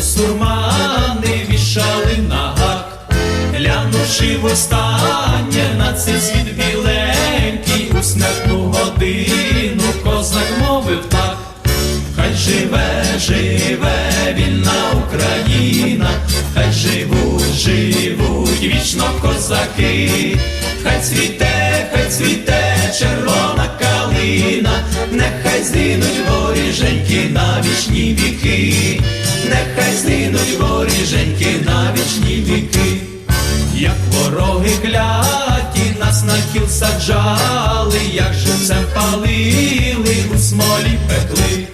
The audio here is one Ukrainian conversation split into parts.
Сурмани вішали на гак, глянувши востаннє на цей світ біленький, у смертну годину козак мовив так, хай живе, живе вільна Україна, хай живуть, живуть вічно козаки, хай цвіте, хай цвіте, червона калина, нехай згинуть воріженьки на вічні віки згинуть воріженьки на вічні віки. Як вороги кляті нас на кіл саджали, як живцем палили, у смолі пекли,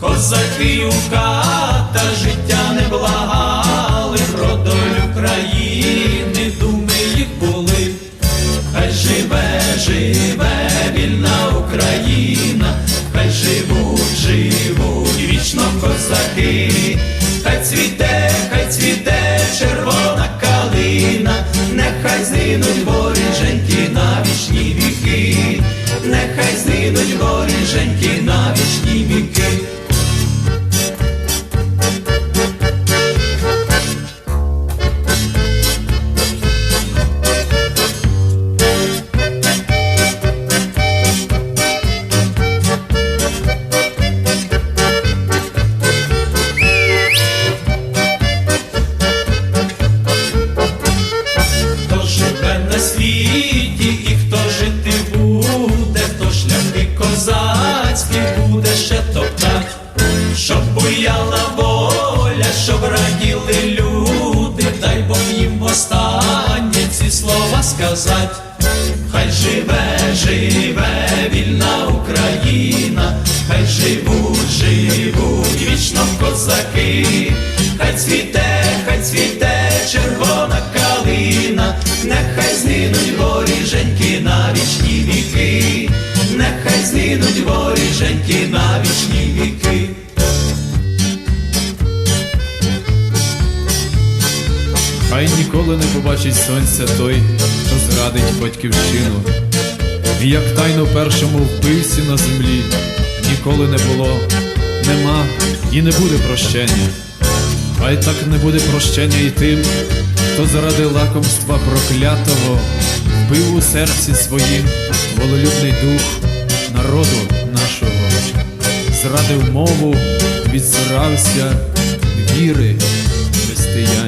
козаки у ката життя не благали, про долю країни думи їх були, хай живе, живе вільна Україна, хай живуть, живуть вічно козаки, червона калина, нехай згинуть воріженьки на вічні віки, нехай згинуть сказать. Хай живе, живе вільна Україна, хай живуть, живуть вічно козаки, хай цвіте, ніколи не побачить сонця той, хто зрадить батьківщину. Як тайно першому вбивці на землі ніколи не було, нема і не буде прощення. Хай так не буде прощення і тим, хто заради лакомства проклятого вбив у серці своїм волелюбний дух народу нашого, зрадив мову, відсирався віри християнської.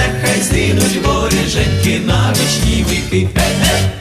нехай зрінуть горі, женьки на вічні віки. Е-е!